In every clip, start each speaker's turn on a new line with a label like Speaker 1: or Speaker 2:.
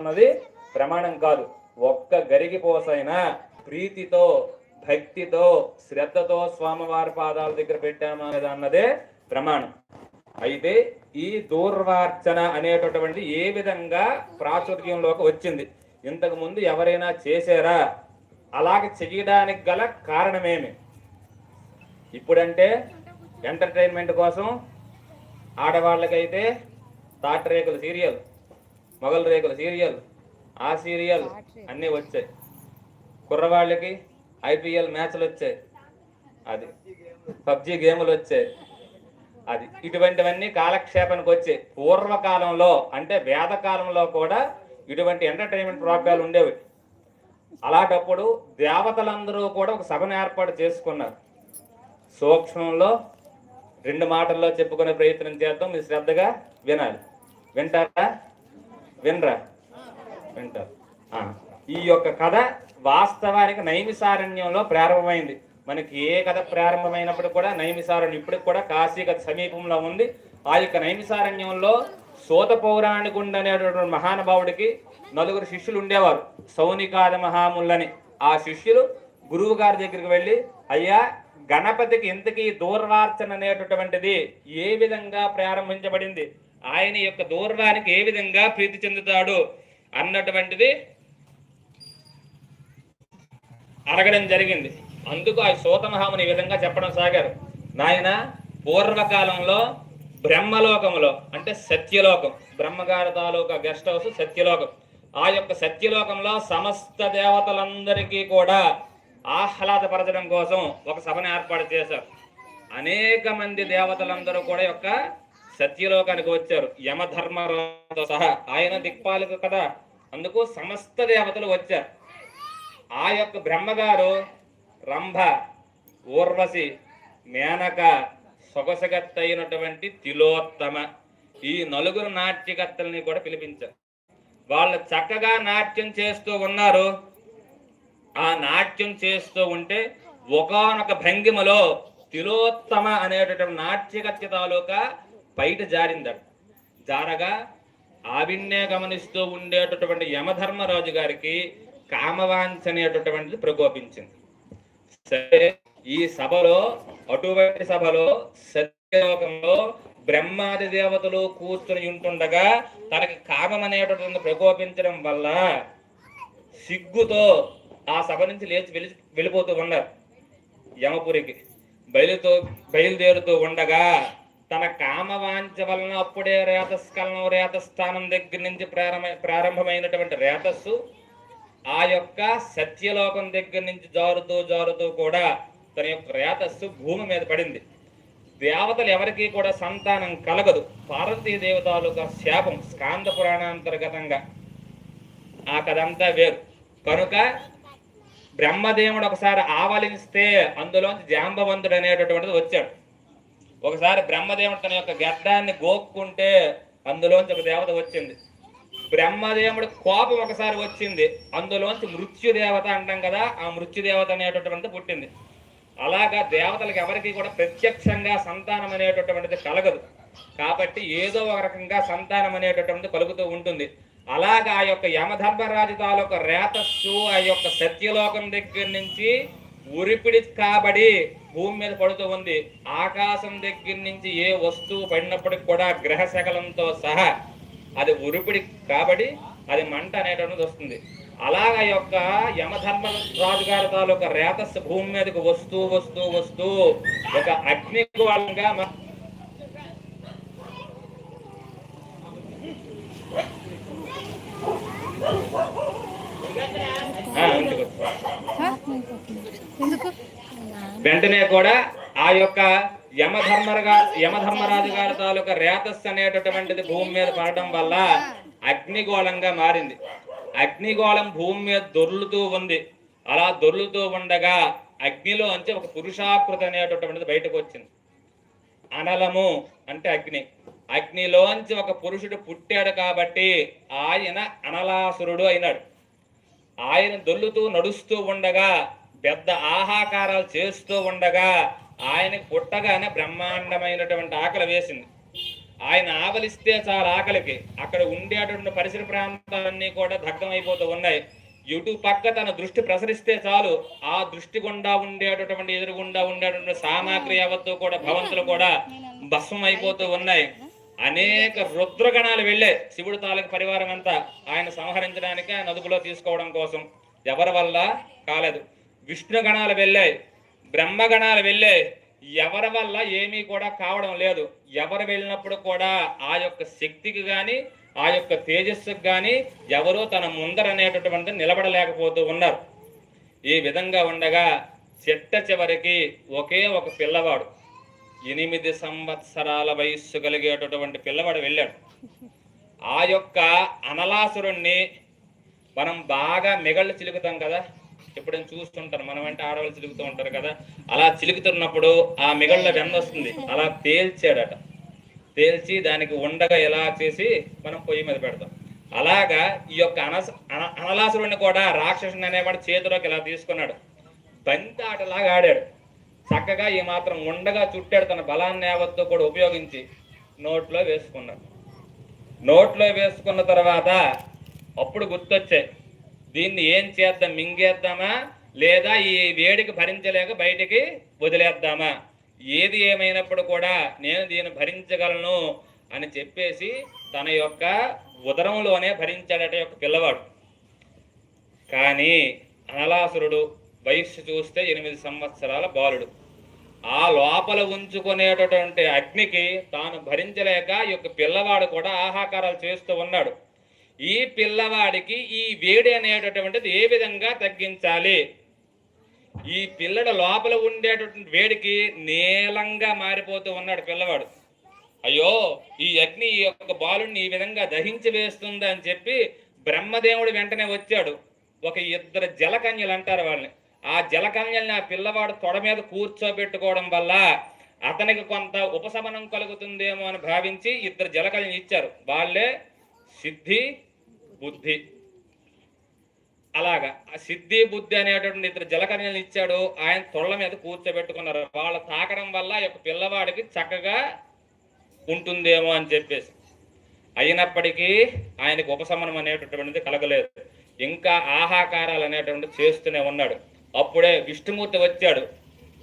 Speaker 1: అన్నది ప్రమాణం కాదు. ఒక్క గరిగిపోసైనా ప్రీతితో భక్తితో శ్రద్ధతో స్వామివారి పాదాల దగ్గర పెట్టామా అన్నదే ప్రమాణం. అయితే ఈ దూర్వార్చన అనేటటువంటి ఏ విధంగా ప్రాచుర్యంలోకి వచ్చింది? ఇంతకు ముందు ఎవరైనా చేశారా? అలాగ చేయడానికి గల కారణమేమి? ఇప్పుడంటే ఎంటర్టైన్మెంట్ కోసం ఆడవాళ్ళకైతే తాటరేకుల సీరియల్. మొగల రేకుల సీరియల్ ఆ సీరియల్ అన్నీ వచ్చాయి. కుర్రవాళ్ళకి ఐపీఎల్ మ్యాచ్లు వచ్చాయి. అది పబ్జి గేములు వచ్చాయి. అది ఇటువంటివన్నీ కాలక్షేపానికి వచ్చాయి. పూర్వకాలంలో అంటే వేదకాలంలో కూడా ఇటువంటి ఎంటర్టైన్మెంట్ ప్రోగ్రాలు ఉండేవి. అలాంటప్పుడు దేవతలందరూ కూడా ఒక సభను ఏర్పాటు చేసుకున్నారు. సూక్ష్మంలో రెండు మాటల్లో చెప్పుకునే ప్రయత్నం చేద్దాం. మీరు శ్రద్ధగా వినాలి. వింటారా? వినరా? వింటారు. ఈ యొక్క కథ వాస్తవానికి నైమిసారణ్యంలో ప్రారంభమైంది. మనకి ఏ కథ ప్రారంభమైనప్పుడు కూడా నైమిసారణ్యం ఇప్పటికి కూడా కాశీ కథ సమీపంలో ఉంది. ఆ యొక్క నైమిసారణ్యంలో సోత పౌరాణికుండ అనేటువంటి మహానుభావుడికి నలుగురు శిష్యులు ఉండేవారు. సౌనికాద మహాములని ఆ శిష్యులు గురువు గారి దగ్గరికి వెళ్ళి అయ్యా గణపతికి ఇంతకీ దూర్వార్చన అనేటటువంటిది ఏ విధంగా ప్రారంభించబడింది? ఆయన యొక్క దూర్వానికి ఏ విధంగా ప్రీతి చెందుతాడు అన్నటువంటిది అడగడం జరిగింది. అందుకు ఆ సూతమహాముని ఈ విధంగా చెప్పడం సాగారు. నాయన పూర్వకాలంలో బ్రహ్మలోకంలో అంటే సత్యలోకం బ్రహ్మగారి తాలూకా గెస్ట్ హౌస్ సత్యలోకం. ఆ యొక్క సత్యలోకంలో సమస్త దేవతలందరికీ కూడా ఆహ్లాదపరచడం కోసం ఒక సభను ఏర్పాటు చేశారు. అనేక మంది దేవతలందరూ కూడా యొక్క సత్యలోకానికి వచ్చారు. యమధర్మరాజుతో సహా ఆయన దిక్పాలకు కదా. అందుకు సమస్త దేవతలు వచ్చారు. ఆ యొక్క బ్రహ్మగారు రంభ ఊర్వశి మేనక సొగసగత్తైనటువంటి తిలోత్తమ ఈ నలుగురు నాట్యకర్తల్ని కూడా పిలిపించారు. వాళ్ళు చక్కగా నాట్యం చేస్తూ ఉన్నారు. ఆ నాట్యం చేస్తూ ఉంటే ఒకానొక భంగిమలో తిలోత్తమ అనేటటువంటి నాట్యకత్య తాలూకా బయట జారిందట. జారగా ఆవిన్నే గమనిస్తూ ఉండేటటువంటి యమధర్మరాజు గారికి కామవాంఛ అనేటటువంటిది ప్రకోపించింది. సరే ఈ సభలో అటువంటి సభలో సత్యలోకంలో బ్రహ్మాది దేవతలు కూర్చుని ఉంటుండగా తనకి కామం అనేటటువంటి ప్రకోపించడం వల్ల సిగ్గుతో ఆ సభ నుంచి లేచి వెళ్ళి వెళ్ళిపోతూ ఉన్నారు యమపురికి. బయలుతో బయలుదేరుతూ ఉండగా తన కామవాంఛ వలన అప్పుడే రేతస్కలనం రేతస్థానం దగ్గర నుంచి ప్రారంభ ప్రారంభమైనటువంటి రేతస్సు ఆ యొక్క సత్యలోకం దగ్గర నుంచి జారుతూ జారుతూ కూడా తన యొక్క రేతస్సు భూమి మీద పడింది. దేవతలు ఎవరికీ కూడా సంతానం కలగదు. పార్వతీ దేవతాలుగా శాపం స్కాంద పురాణాంతర్గతంగా. ఆ కథంతా వేరు. కనుక బ్రహ్మదేవుడు ఒకసారి ఆవలిస్తే అందులోంచి జాంబవంతుడు అనేటటువంటిది వచ్చాడు. ఒకసారి బ్రహ్మదేవుడు తన యొక్క గడ్డాన్ని గోక్కుంటే అందులోంచి ఒక దేవత వచ్చింది. బ్రహ్మదేవుడు కోపం ఒకసారి వచ్చింది. అందులోంచి మృత్యుదేవత అంటాం కదా ఆ మృత్యుదేవత అనేటటువంటిది పుట్టింది. అలాగా దేవతలకు ఎవరికి కూడా ప్రత్యక్షంగా సంతానం అనేటటువంటిది కలగదు. కాబట్టి ఏదో ఒక రకంగా సంతానం అనేటటువంటిది కలుగుతూ ఉంటుంది. అలాగా ఆ యొక్క యమధర్మరాజు తాలూకు రేతస్సు ఆ యొక్క సత్యలోకం దగ్గర నుంచి ఉరిపిడి కాబడి భూమి మీద పడుతూ ఉంది. ఆకాశం దగ్గర నుంచి ఏ వస్తువు పడినప్పటికి కూడా గ్రహ శకలంతో సహా అది ఉరిపిడి కాబట్టి అది మంట అనేటువంటిది వస్తుంది. అలాగ యొక్క యమధర్మ రాజు గారి తాలూకా రేతస్సు భూమి మీదకు వస్తూ వస్తూ వస్తూ ఒక అగ్ని గోళంగా
Speaker 2: ఎందుకు?
Speaker 1: వెంటనే కూడా ఆ యొక్క యమధర్మరగా యమధర్మరాజు గారి తాలూకా రేతస్ అనేటటువంటిది భూమి మీద పడటం వల్ల అగ్నిగోళంగా మారింది. అగ్నిగోళం భూమి మీద దొర్లుతూ ఉంది. అలా దొర్లుతూ ఉండగా అగ్నిలో అంచి ఒక పురుషాకృతి అనేటటువంటిది బయటకు వచ్చింది. అనలము అంటే అగ్ని. అగ్నిలోంచి ఒక పురుషుడు పుట్టాడు కాబట్టి ఆయన అనలాసురుడు అయినాడు. ఆయన దొల్లుతూ నడుస్తూ ఉండగా పెద్ద ఆహాకారాలు చేస్తూ ఉండగా ఆయనకు పుట్టగానే బ్రహ్మాండమైనటువంటి ఆకలి వేసింది. ఆయన ఆవలిస్తే చాలా ఆకలికి. అక్కడ ఉండేటువంటి పరిసర ప్రాంతాలన్నీ కూడా దగ్గం అయిపోతూ ఉన్నాయి. ఇటు పక్క తన దృష్టి ప్రసరిస్తే చాలు ఆ దృష్టి గుండా ఉండేటటువంటి ఎదురుగుండా ఉండేటువంటి సామాగ్రి యావత్తు కూడా భవంతులు కూడా భస్మం అయిపోతూ ఉన్నాయి. అనేక రుద్రగణాలు వెళ్ళే శివుడు తాలూకు పరివారం అంతా ఆయన సంహరించడానికి ఆయన అదుపులో తీసుకోవడం కోసం. ఎవరి వల్ల? కాలేదు. విష్ణు గణాలు వెళ్ళాయి బ్రహ్మగణాలు వెళ్ళాయి. ఎవరి వల్ల ఏమీ కూడా కావడం లేదు. ఎవరు వెళ్ళినప్పుడు కూడా ఆ యొక్క శక్తికి కానీ ఆ యొక్క తేజస్సుకు కానీ ఎవరూ తన ముందర అనేటటువంటి నిలబడలేకపోతూ ఉన్నారు. ఈ విధంగా ఉండగా చెట్ట చివరికి ఒకే ఒక పిల్లవాడు ఎనిమిది సంవత్సరాల వయస్సు కలిగేటటువంటి పిల్లవాడు వెళ్ళాడు. ఆ యొక్క అనలాసురుణ్ణి మనం బాగా మిగళ్ళు చిలుకుతాం కదా. ఎప్పుడైనా చూస్తుంటారు. మనం అంటే ఆడవాళ్ళు చిలుకుతూ ఉంటారు కదా. అలా చిలుకుతున్నప్పుడు ఆ మిగళ్ళ వెన్న వస్తుంది. అలా తేల్చాడట. తేల్చి దానికి ఉండగా ఎలా చేసి మనం పొయ్యి మీద పెడతాం. అలాగా ఈ యొక్క అనస అన అనలాసురుడిని కూడా రాక్షసుని అనేవాడు చేతిలోకి ఇలా తీసుకున్నాడు. బంతి ఆటలాగా ఆడాడు. చక్కగా ఈ మాత్రం ఉండగా చుట్టాడు తన బలాన్ని యావత్తు కూడా ఉపయోగించి నోట్లో వేసుకున్నాడు. నోట్లో వేసుకున్న తర్వాత అప్పుడు గుర్తొచ్చాయి. దీన్ని ఏం చేద్దాం? మింగేద్దామా? లేదా ఈ వేడికి భరించలేక బయటికి వదిలేద్దామా? ఏది ఏమైనప్పుడు కూడా నేను దీన్ని భరించగలను అని చెప్పేసి తన యొక్క ఉదరంలోనే భరించాడట యొక్క పిల్లవాడు. కానీ అనలాసురుడు వయస్సు చూస్తే ఎనిమిది సంవత్సరాల బాలుడు. ఆ లోపల ఉంచుకునేటటువంటి అగ్నికి తాను భరించలేక ఈ యొక్క పిల్లవాడు కూడా ఆహాకారాలు చేస్తూ ఉన్నాడు. ఈ పిల్లవాడికి ఈ వేడి అనేటటువంటిది ఏ విధంగా తగ్గించాలి? ఈ పిల్లడు లోపల ఉండేటటువంటి వేడికి నీలంగా మారిపోతూ ఉన్నాడు పిల్లవాడు. అయ్యో ఈ అగ్ని ఈ యొక్క బాలుని ఈ విధంగా దహించి వేస్తుంది అని చెప్పి బ్రహ్మదేవుడు వెంటనే వచ్చాడు. ఒక ఇద్దరు జలకన్యలు అంటారు వాళ్ళని. ఆ జలకన్యల్ని ఆ పిల్లవాడు తొడ మీద కూర్చోబెట్టుకోవడం వల్ల అతనికి కొంత ఉపశమనం కలుగుతుందేమో అని భావించి ఇద్దరు జలకన్యలు ఇచ్చారు. వాళ్ళే సిద్ధి బుద్ధి. అలాగా ఆ సిద్ధి బుద్ధి అనేటటువంటి ఇద్దరు జలకన్యలు ఇచ్చాడు. ఆయన తొళ్ళ మీద కూర్చోబెట్టుకున్నారు. వాళ్ళ తాకడం వల్ల ఈ యొక్క పిల్లవాడికి చక్కగా ఉంటుందేమో అని చెప్పేసి. అయినప్పటికీ ఆయనకు ఉపశమనం అనేటటువంటిది కలగలేదు. ఇంకా ఆహాకారాలు అనేటువంటి చేస్తూనే ఉన్నాడు. అప్పుడే విష్ణుమూర్తి వచ్చాడు.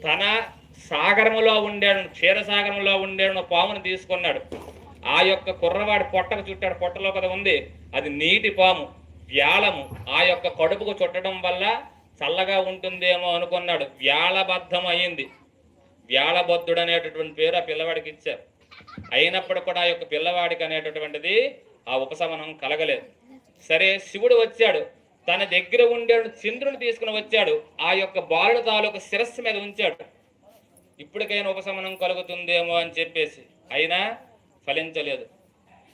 Speaker 1: తన సాగరములో ఉండేడు క్షీరసాగరంలో ఉండేడు పామును తీసుకున్నాడు. ఆ యొక్క కుర్రవాడి పొట్టకు చుట్టాడు. పొట్టలో కదా ఉంది. అది నీటి పాము వ్యాళము. ఆ యొక్క కడుపుకు చుట్టడం వల్ల చల్లగా ఉంటుందేమో అనుకున్నాడు. వ్యాళబద్ధం అయింది వ్యాళబద్ధుడు అనేటటువంటి పేరు ఆ పిల్లవాడికి ఇచ్చారు. అయినప్పుడు కూడా ఆ యొక్క పిల్లవాడికి అనేటటువంటిది ఆ ఉపశమనం కలగలేదు. సరే శివుడు వచ్చాడు. తన దగ్గర ఉండే చంద్రుని తీసుకుని వచ్చాడు. ఆ యొక్క బాలుడు తాలూకు శిరస్సు మీద ఉంచాడు. ఇప్పటికైనా ఉపశమనం కలుగుతుందేమో అని చెప్పేసి. అయినా ఫలించలేదు.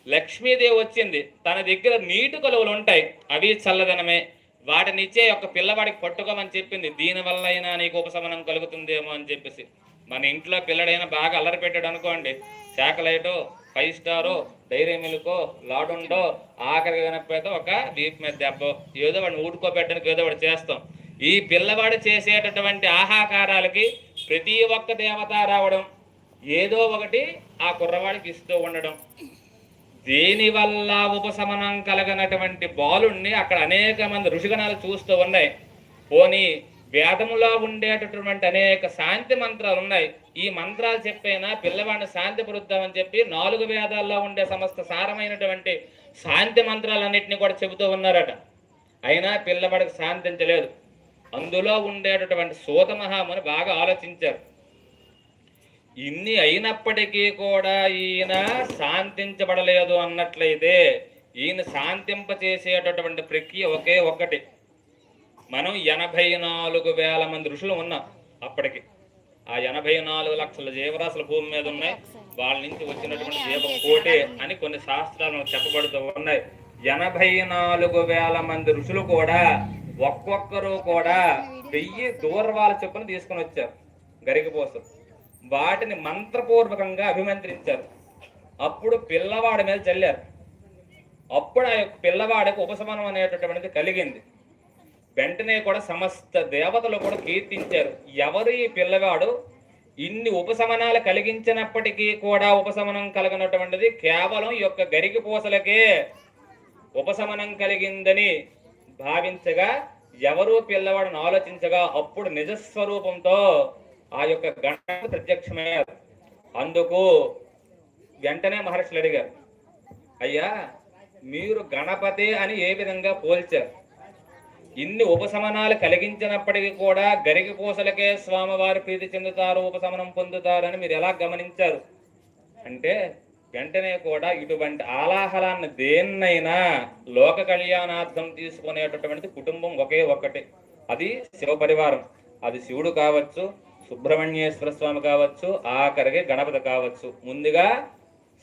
Speaker 1: లక్ష్మీదేవి వచ్చింది. తన దగ్గర నీటి కొలువులు ఉంటాయి. అవి చల్లదనమే. వాటిని ఇచ్చే ఒక పిల్లవాడికి పట్టుకోమని చెప్పింది. దీనివల్ల అయినా నీకు ఉపశమనం కలుగుతుందేమో అని చెప్పేసి. మన ఇంట్లో పిల్లడైనా బాగా అల్లరి పెట్టాడు అనుకోండి. చాకలైటో ఫైవ్ స్టారో డైరీ మిల్కో లాడుండో ఆఖరి కనకపోతే ఒక వీప్ మీద దెబ్బ. ఏదో వాడిని ఊడుకోబెట్టడానికి ఏదో వాడు చేస్తాం. ఈ పిల్లవాడు చేసేటటువంటి ఆహాకారాలకి ప్రతి ఒక్క దేవత రావడం ఏదో ఒకటి ఆ కుర్రవాడికి ఇస్తూ ఉండడం. దీనివల్ల ఉపశమనం కలగనటువంటి బాలుణ్ణి అక్కడ అనేక మంది ఋషిగణాలు చూస్తూ ఉన్నాయి. పోనీ వేదములో ఉండేటటువంటి అనేక శాంతి మంత్రాలు ఉన్నాయి. ఈ మంత్రాలు చెప్పైనా పిల్లవాడిని శాంతి పరుద్దామని చెప్పి నాలుగు వేదాల్లో ఉండే సమస్త సారమైనటువంటి శాంతి మంత్రాలన్నింటినీ కూడా చెబుతూ ఉన్నారట. అయినా పిల్లవాడికి శాంతించలేదు. అందులో ఉండేటటువంటి సూత మహాముని బాగా ఆలోచించారు. ఇన్ని అయినప్పటికీ కూడా ఈయన శాంతించబడలేదు అన్నట్లయితే ఈయన శాంతింప చేసేటటువంటి ప్రక్రియ ఒకే ఒక్కటి. మనం ఎనభై నాలుగు వేల మంది ఋషులు ఉన్నాం అప్పటికి. ఆ ఎనభై నాలుగు లక్షల జీవరాశుల భూమి మీద ఉన్నాయి. వాళ్ళ నుంచి వచ్చినటువంటి జీవ కోటే అని కొన్ని శాస్త్రాలు చెప్పబడుతూ ఉన్నాయి. ఎనభై నాలుగు వేల మంది ఋషులు కూడా ఒక్కొక్కరు కూడా వెయ్యి దూర్వాల చొప్పున తీసుకొని వచ్చారు. గరికపోసం వాటిని మంత్రపూర్వకంగా అభిమంత్రించారు. అప్పుడు పిల్లవాడి మీద చల్లారు. అప్పుడు ఆ యొక్క పిల్లవాడికి ఉపశమనం అనేటటువంటిది కలిగింది. వెంటనే కూడా సమస్త దేవతలు కూడా కీర్తించారు. ఎవరు ఈ పిల్లవాడు? ఇన్ని ఉపశమనాలు కలిగించినప్పటికీ కూడా ఉపశమనం కలిగినటువంటిది కేవలం ఈ యొక్క గరికి పూసలకే ఉపశమనం కలిగిందని భావించగా ఎవరు పిల్లవాడిని ఆలోచించగా అప్పుడు నిజస్వరూపంతో ఆ యొక్క గణపతి ప్రత్యక్షమయ్యారు అందుకు వెంటనే మహర్షులు అడిగారు అయ్యా మీరు గణపతి అని ఏ విధంగా పోల్చారు? ఇన్ని ఉపశమనాలు కలిగించినప్పటికీ కూడా గరికి పూసలకే స్వామివారి ప్రీతి చెందుతారు ఉపశమనం పొందుతారని మీరు ఎలా గమనించారు? అంటే వెంటనే కూడా ఇటువంటి ఆలాహలాన్ని దేన్నైనా లోక కళ్యాణార్థం తీసుకునేటటువంటిది కుటుంబం ఒకే ఒక్కటి. అది శివ పరివారం. అది శివుడు కావచ్చు సుబ్రహ్మణ్యేశ్వర స్వామి కావచ్చు ఆఖరికి గణపతి కావచ్చు. ముందుగా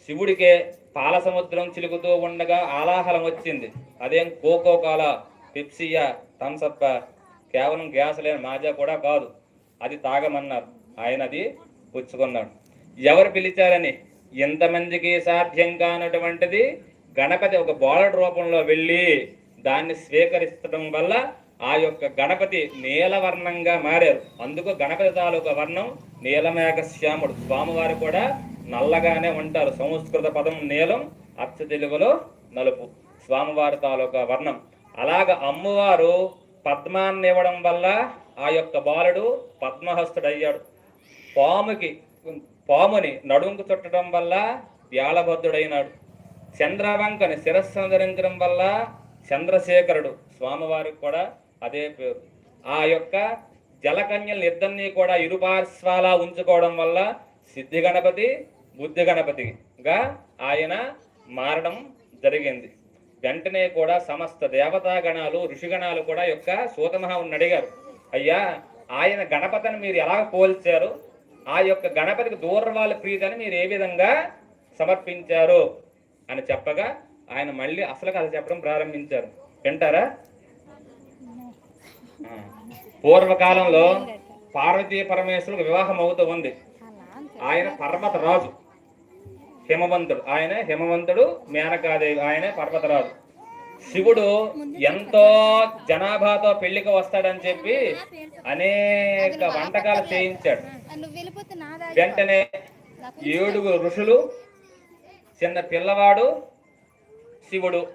Speaker 1: శివుడికే పాల సముద్రం చిలుకుతూ ఉండగా ఆలాహలం వచ్చింది. అదేం కోకో కాల పెప్సియా థమ్సప్ కేవలం గ్యాస్ లేని మాజా కూడా కాదు. అది తాగమన్నారు. ఆయన అది పుచ్చుకున్నాడు. ఎవరు పిలిచారని? ఎంతమందికి సాధ్యం కానటువంటిది గణపతి ఒక బాలడ్ రూపంలో వెళ్ళి దాన్ని స్వీకరించడం వల్ల ఆ యొక్క గణపతి నీలవర్ణంగా మారారు. అందుకు గణపతి తాలూకా వర్ణం నీలమేఘ శ్యాముడు స్వామివారు కూడా నల్లగానే ఉంటారు. సంస్కృత పదం నీలం అచ్చ తెలుగులో నలుపు. స్వామివారి తాలూకా వర్ణం. అలాగ అమ్మవారు పద్మాన్ని ఇవ్వడం వల్ల ఆ యొక్క బాలుడు పద్మహస్తుడయ్యాడు. పాముకి పాముని నడుంకు చుట్టడం వల్ల వ్యాళభద్రుడైనాడు చంద్రవంకని శిరస్సు ధరించడం వల్ల చంద్రశేఖరుడు స్వామివారికి కూడా అదే పేరు ఆ యొక్క జలకన్యలు ఇద్దరిని కూడా ఇరుపార్శ్వాల ఉంచుకోవడం వల్ల సిద్ధి గణపతి బుద్ధి గణపతిగా ఆయన మారడం జరిగింది. వెంటనే కూడా సమస్త దేవతా గణాలు ఋషిగణాలు కూడా యొక్క సూతమహావుని అడిగారు. అయ్యా ఆయన గణపతిని మీరు ఎలా పోల్చారు? ఆ యొక్క గణపతికి దూరవాళ్ళ ప్రీతిని మీరు ఏ విధంగా సమర్పించారు? అని చెప్పగా ఆయన మళ్ళీ అసలు కథ చెప్పడం ప్రారంభించారు. వింటారా? పూర్వకాలంలో పార్వతీ పరమేశ్వరుడు వివాహం అవుతూ ఉంది. ఆయన పర్వతరాజు. హిమవంతుడు. ఆయన హిమవంతుడు మేనకాదేవి. ఆయన పర్వతరాజు. శివుడు ఎంతో జనాభాతో పెళ్ళికి వస్తాడని చెప్పి అనేక వంటకాలు చేయించాడు. వెంటనే ఏడుగురు ఋషులు చిన్న పిల్లవాడు శివుడు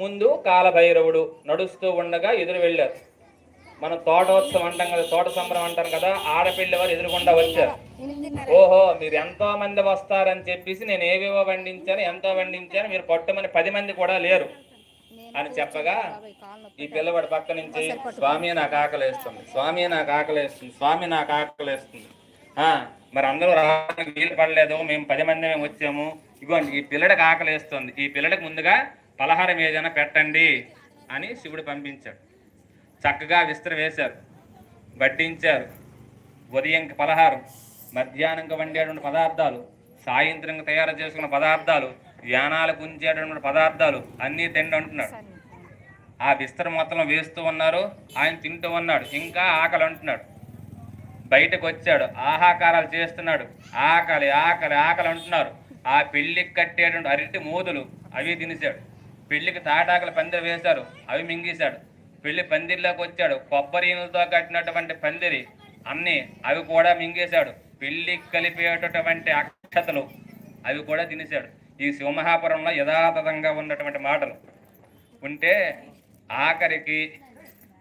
Speaker 1: ముందు కాలభైరవుడు నడుస్తూ ఉండగా ఎదురు వెళ్ళారు. మనం తోటోత్సవం అంటాం కదా తోట సంబరం అంటాం కదా ఆడపిల్లి వారు ఎదురుకుండా వచ్చారు. ఓహో మీరు ఎంతో మంది వస్తారని చెప్పేసి నేను ఏవేవో వండించాను ఎంతో వండించాను మీరు పట్టుమని పది మంది కూడా లేరు అని చెప్పగా ఈ పిల్లవాడి పక్క నుంచి స్వామి నాకు ఆకలేస్తుంది స్వామి నాకు ఆకలేస్తుంది స్వామి నాకు ఆకలేస్తుంది. ఆ మరి అందరూ రావడానికి వీలు పడలేదు మేము పది మంది మేము వచ్చాము. ఇగోండి ఈ పిల్లడికి ఆకలేస్తుంది ఈ పిల్లడికి ముందుగా పలహారం ఏదైనా పెట్టండి అని శివుడు పంపించాడు. చక్కగా విస్తర వేశారు. వడ్డించారు. ఉదయంకి పలహారం మధ్యాహ్నంకి వండేటువంటి పదార్థాలు సాయంత్రంకి తయారు చేసుకున్న పదార్థాలు యానాలకు ఉంచేటటువంటి పదార్థాలు అన్నీ తిండి అంటున్నాడు. ఆ విస్తర మొత్తం వేస్తూ ఉన్నారు. ఆయన తింటూ ఉన్నాడు. ఇంకా ఆకలి అంటున్నాడు. బయటకు వచ్చాడు. ఆహాకారాలు చేస్తున్నాడు. ఆకలి ఆకలి ఆకలి అంటున్నారు. ఆ పెళ్ళికి కట్టేటువంటి అరటి మూదులు అవి తినేశాడు. పెళ్ళికి తాటాకుల పందిరి వేశారు. అవి మింగేశాడు. పెళ్ళి పందిరిలోకి వచ్చాడు. కొబ్బరి ఈనులతో కట్టినటువంటి పందిరి అన్ని అవి కూడా మింగేశాడు. పెళ్ళి కలిపేటటువంటి అక్షతలు అవి కూడా తినేశాడు. ఈ సింహాపురంలో యథాతథంగా ఉన్నటువంటి మాటలు ఉంటే ఆఖరికి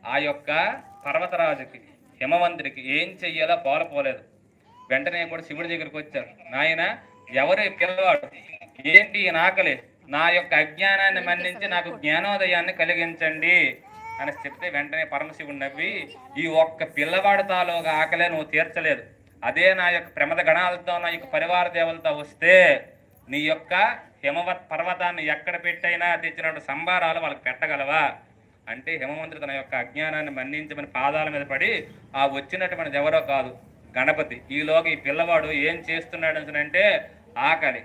Speaker 1: ఆ యొక్క పర్వతరాజుకి హిమవంతుడికి ఏం చెయ్యాలో పోలపోలేదు వెంటనే కూడా శివుడి దగ్గరికి వచ్చారు. నాయన ఎవరు పిల్లవాడు ఏంటి ఈ ఆకలి నా యొక్క అజ్ఞానాన్ని మన్నించి నాకు జ్ఞానోదయాన్ని కలిగించండి. అని చెప్తే వెంటనే పరమశివుడు నవ్వి ఈ ఒక్క పిల్లవాడి తాలూగా ఆకలే నువ్వు తీర్చలేదు. అదే నా యొక్క ప్రమద గణాలతో నా యొక్క పరివార దేవులతో వస్తే నీ యొక్క హిమవత్ పర్వతాన్ని ఎక్కడ పెట్టైనా తెచ్చినట్టు సంభారాలు వాళ్ళకి పెట్టగలవా? అంటే హిమవంతుడు తన యొక్క అజ్ఞానాన్ని మన్నించమని పాదాల మీద పడి ఆ వచ్చినటువంటిది ఎవరో కాదు గణపతి. ఈలోగా ఈ పిల్లవాడు ఏం చేస్తున్నాడు అంటే ఆకలి.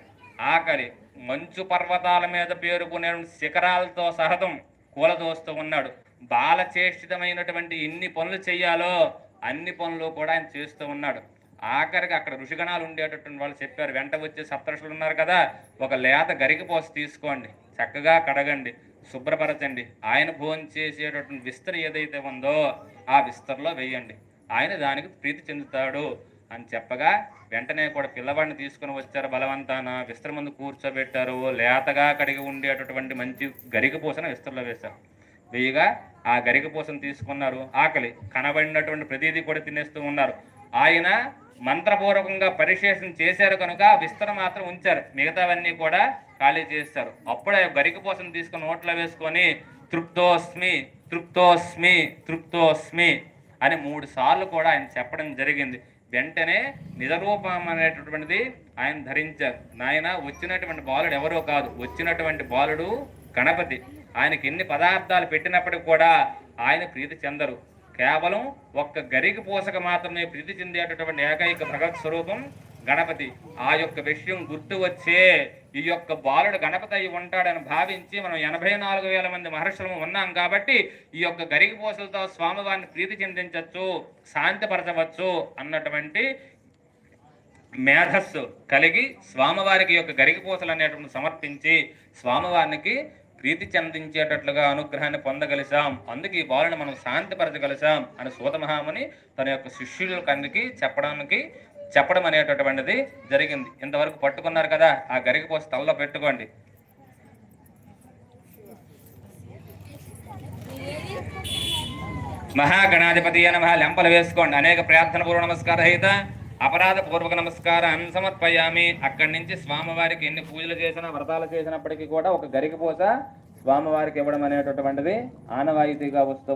Speaker 1: ఆకలి. మంచు పర్వతాల మీద పేరుకునే శిఖరాలతో సహతం కూలదోస్తూ ఉన్నాడు. బాలచేష్టితమైనటువంటి ఎన్ని పనులు చేయాలో అన్ని పనులు కూడా ఆయన చేస్తూ ఉన్నాడు. ఆఖరికి అక్కడ ఋషిగణాలు ఉండేటటువంటి వాళ్ళు చెప్పారు వెంట వచ్చే సప్తరుషులు ఉన్నారు కదా ఒక లేత గరికపోసి తీసుకోండి చక్కగా కడగండి శుభ్రపరచండి. ఆయన భోజనం చేసేటటువంటి విస్తర ఏదైతే ఉందో ఆ విస్తరలో వేయండి. ఆయన దానికి ప్రీతి చెందుతాడు. అని చెప్పగా వెంటనే కూడా పిల్లవాడిని తీసుకుని వచ్చారు బలవంతాన. విస్తర ముందు కూర్చోబెట్టారు. లేతగా కడిగి ఉండేటటువంటి మంచి గరిక పూసన విస్తరలో వేశారు. వేయగా ఆ గరిక పూసను తీసుకున్నారు. ఆకలి కనబడినటువంటి ప్రతిదీ కూడా తినేస్తూ ఉన్నారు. ఆయన మంత్రపూర్వకంగా పరిశేషణ చేశారు కనుక విస్తరణ మాత్రం ఉంచారు. మిగతావన్నీ కూడా ఖాళీ చేస్తారు అప్పుడే గరిక పూసను తీసుకుని నోట్లో వేసుకొని తృప్తోస్మి తృప్తోస్మి తృప్తోస్మి అని మూడు సార్లు కూడా ఆయన చెప్పడం జరిగింది. వెంటనే నిజరూపం అనేటటువంటిది ఆయన ధరించారు. నాయన వచ్చినటువంటి బాలుడు ఎవరో కాదు. వచ్చినటువంటి బాలుడు గణపతి. ఆయనకి ఎన్ని పదార్థాలు పెట్టినప్పటికి కూడా ఆయన ప్రీతి చెందరు. కేవలం ఒక్క గరికి పోసక మాత్రమే ప్రీతి చెందేటటువంటి ఏకైక భగవత్ స్వరూపం గణపతి ఆ యొక్క విషయం గుర్తు వచ్చే ఈ యొక్క బాలుడు గణపతి అయి ఉంటాడని భావించి మనం ఎనభై నాలుగు వేల మంది మహర్షులు ఉన్నాం కాబట్టి ఈ యొక్క గరిక పూసలతో స్వామివారిని ప్రీతి చెందించవచ్చు శాంతిపరచవచ్చు అన్నటువంటి మేధస్సు కలిగి స్వామివారికి యొక్క గరిక పూసలు అనేటువంటి సమర్పించి స్వామివారికి ప్రీతి చెందించేటట్లుగా అనుగ్రహాన్ని పొందగలిసాం అందుకే ఈ బాలుని మనం శాంతిపరచగలిసాం అని సూతమహాముని తన యొక్క శిష్యుల కందికి చెప్పడానికి చెప్పడం అనేటటువంటిది జరిగింది. ఇంతవరకు పట్టుకున్నారు కదా ఆ గరిక తలలో పెట్టుకోండి. మహాగణాధిపతి నమ లెంపలు వేసుకోండి. అనేక ప్రార్థన పూర్వ నమస్కార రహిత అపరాధ పూర్వక నమస్కారం సమర్పయామి. అక్కడి నుంచి స్వామివారికి ఎన్ని పూజలు చేసినా వ్రతాలు చేసినప్పటికీ కూడా ఒక గరిక స్వామివారికి ఇవ్వడం అనేటటువంటిది ఆనవాయితీగా వస్తూ